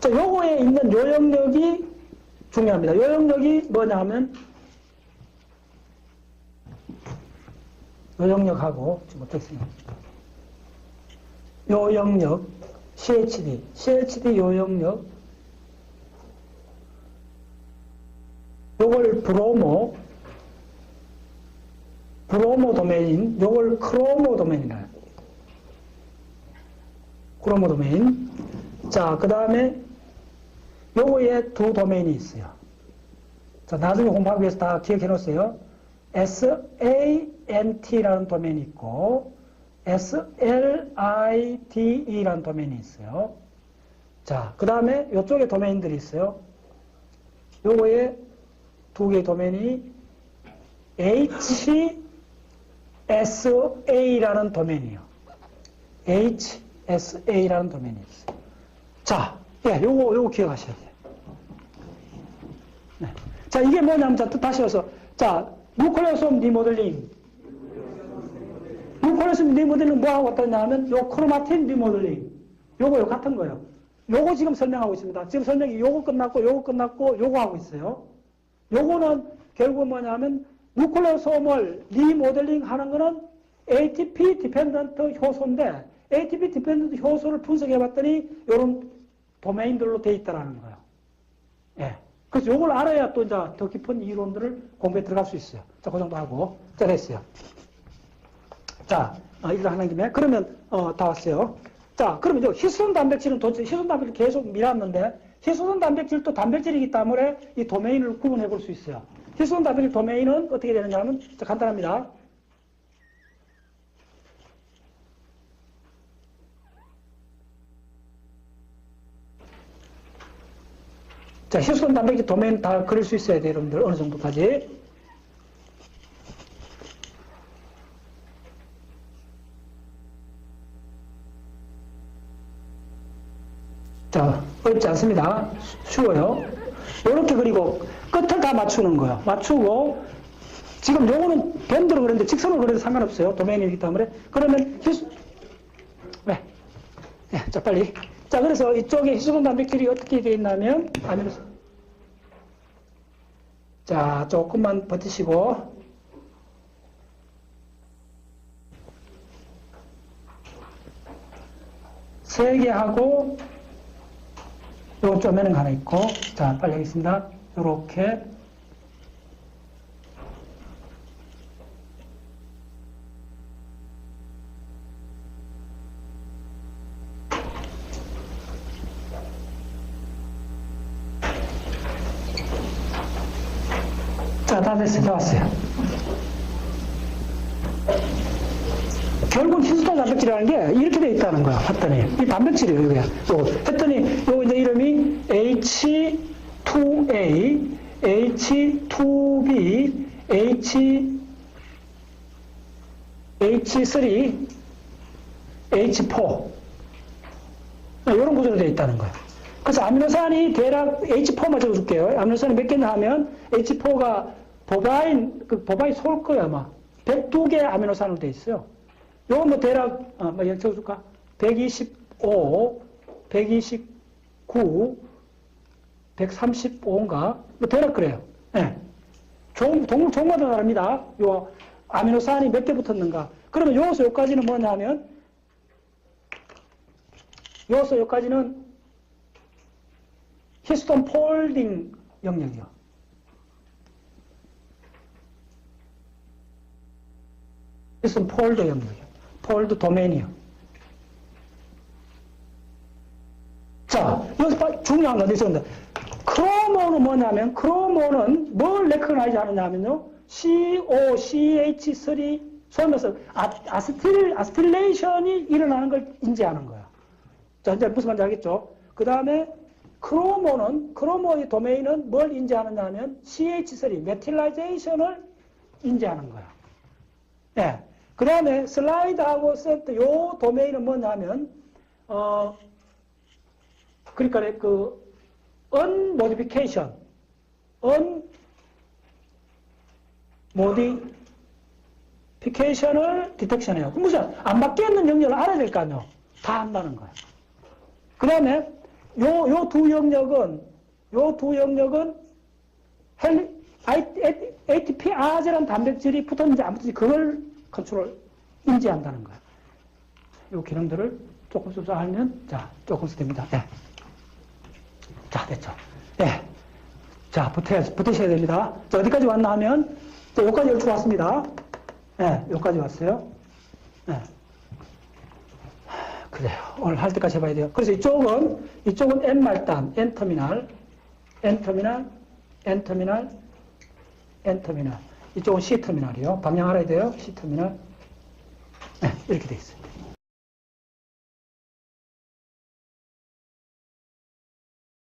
자, 요거에 있는 요 영역이 중요합니다. 요 영역이 뭐냐 하면 요 영역하고 지금 어떻게 생각합니까? 요 영역 CHD, CHD 요 영역 요걸 브로모 브로모 도메인, 요걸 크로모 도메인이라 크로모 도메인. 자, 그 다음에 요거에 두 도메인이 있어요. 자, 나중에 공부하기 위해서 다 기억해 놓으세요. SANT라는 도메인이 있고, SLIDE라는 도메인이 있어요. 자, 그 다음에 요쪽에 도메인들이 있어요. 요거에 두 개의 도메인이 HSA라는 도메인이에요. HSA라는 도메인이 있어요. 자, 예, 요거, 요거 기억하셔야 돼요. 네. 자, 이게 뭐냐면, 자, 또 다시 해서, 자, 뉴클레오솜 리모델링. 뉴클레오솜 리모델링 뭐하고 어떠냐 하면, 요 크로마틴 리모델링. 요거 요, 같은 거요. 요거 지금 설명하고 있습니다. 지금 설명이 요거 끝났고, 요거 끝났고, 요거 하고 있어요. 요거는 결국 뭐냐면, 뉴클레오솜을 리모델링 하는 거는 ATP 디펜던트 효소인데, ATP 디펜던트 효소를 분석해 봤더니, 요런 도메인들로 돼 있다라는 거예요. 예. 그래서 요걸 알아야 또 이제 더 깊은 이론들을 공부에 들어갈 수 있어요. 자, 그 정도 하고. 자, 됐어요. 자, 어, 일을 하는 김에. 그러면, 어, 다 왔어요. 자, 그러면 요 히스톤 단백질은 도대체 히스톤 단백질 계속 밀었는데, 히스톤 단백질도 단백질이기 때문에 이 도메인을 구분해 볼 수 있어요. 히스톤 단백질 도메인은 어떻게 되느냐 하면, 자, 간단합니다. 자, 히스톤 단백질 도메인 다 그릴 수 있어야 돼요, 여러분들. 어느 정도까지. 자, 어렵지 않습니다. 쉬워요. 이렇게 그리고 끝을 다 맞추는 거예요. 맞추고, 지금 요거는 밴드로 그렸는데 직선으로 그려도 상관없어요. 도메인이기 때문에. 그러면 히스, 왜? 네, 자, 빨리. 자, 그래서 이쪽에 히스톤 단백질이 어떻게 되어 있냐면, 아미노산. 자, 조금만 버티시고. 세 개 하고, 요거 쪼매는 거 하나 있고, 자, 빨리 하겠습니다. 요렇게. 자, 다 됐어요. 다 왔어요. 결국은 히스톤 단백질이라는 게 이렇게 돼 있다는 거야. 봤더니. 이 단백질이에요, 이게. 요, 했더니, 요 이제 이름이 H2A, H2B, H, H3, H4. 이런 구조로 되어 있다는 거예요. 그래서 아미노산이 대략 H4만 적어줄게요. 아미노산이 몇 개냐 하면 H4가 보바인, 그 보바인 소일 거야, 아마. 102개 아미노산으로 되어 있어요. 요거 뭐 대략, 어, 뭐 여기 적어줄까? 125, 129, 135인가? 뭐 대략 그래요. 예. 네. 종, 동물 종마다 다릅니다. 요 아미노산이 몇 개 붙었는가. 그러면 요소 요까지는 뭐냐 하면, 요소 요까지는 히스톤 폴딩 영역이요. 히스톤 폴드 영역이요. 폴드 도메인이요. 자, 여기서 중요한 건 있었는데, 크로모는 뭐냐면, 크로모는 뭘 레커나이즈 하느냐면요, COCH3, 소위 말해서 아, 아스틸, 아스틸레이션이 일어나는 걸 인지하는 거야. 자, 이제 무슨 말인지 알겠죠? 그 다음에 크로모는, 크로모의 도메인은 뭘 인지하느냐 하면 CH3, 메틸라이제이션을 인지하는 거야. 예. 네. 그 다음에 슬라이드하고 세트, 요 도메인은 뭐냐면, 어, 그러니까 그, unmodification, unmodification을 디텍션해요. 무슨, 안 바뀌었는 영역을 알아야 될 거 아니에요. 다 한다는 거예요. 그 다음에, 요, 요 두 영역은, 요 두 영역은 헬, ATP 아제라는 단백질이 붙었는지 안 붙었는지 그걸 컨트롤, 인지한다는 거예요. 요 기능들을 조금 씩 하면, 자, 조금씩 됩니다. 예. 자, 됐죠. 예. 자, 붙어야, 붙으셔야 됩니다. 자, 어디까지 왔나 하면, 자, 여기까지 열줄 왔습니다. 예, 여기까지 왔어요. 예. 그래요. 오늘 할 때까지 해봐야 돼요. 그래서 이쪽은, 이쪽은 N말단, N터미널, N터미널, N터미널, N터미널. 이쪽은 C터미널이요. 방향 알아야 돼요. C터미널. 네, 이렇게 돼 있어요.